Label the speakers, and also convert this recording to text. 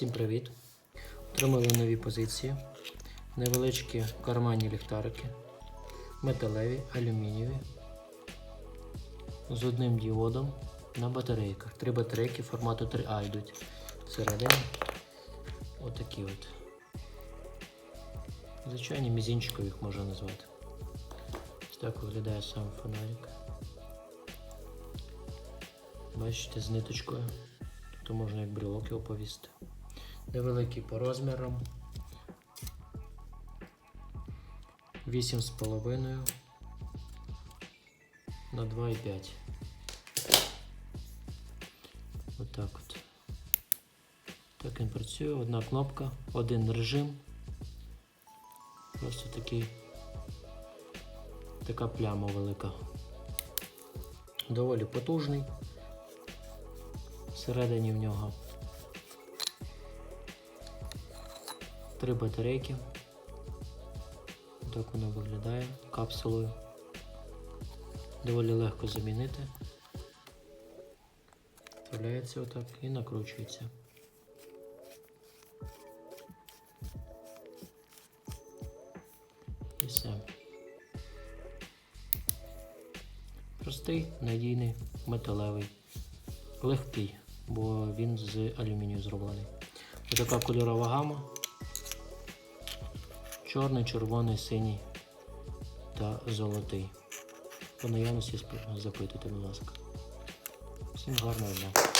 Speaker 1: Всім привіт! Отримали нові позиції. Невеличкі карманні ліхтарики, металеві, алюмінієві. З одним діодом на батарейках. Три батарейки формату 3А йдуть всередині. Отакі от. Звичайні мізинчикові їх можна назвати. Так виглядає сам фонарик. Бачите, з ниточкою. То можна як брелок його повісити. Невеликий по розмірам. 8,5 на 2,5. Отак от. Так він працює. Одна кнопка, один режим. Просто такий така пляма велика. Доволі потужний. Всередині в нього три батарейки. Так воно виглядає капсулою. Доволі легко замінити. Вставляється отак і накручується. І все. Простий, надійний, металевий, легкий, бо він з алюмінію зроблений. Ось така кольорова гама. Чорний, червоний, синій та золотий. По наявності запитуйте, будь ласка. Всім гарного дня.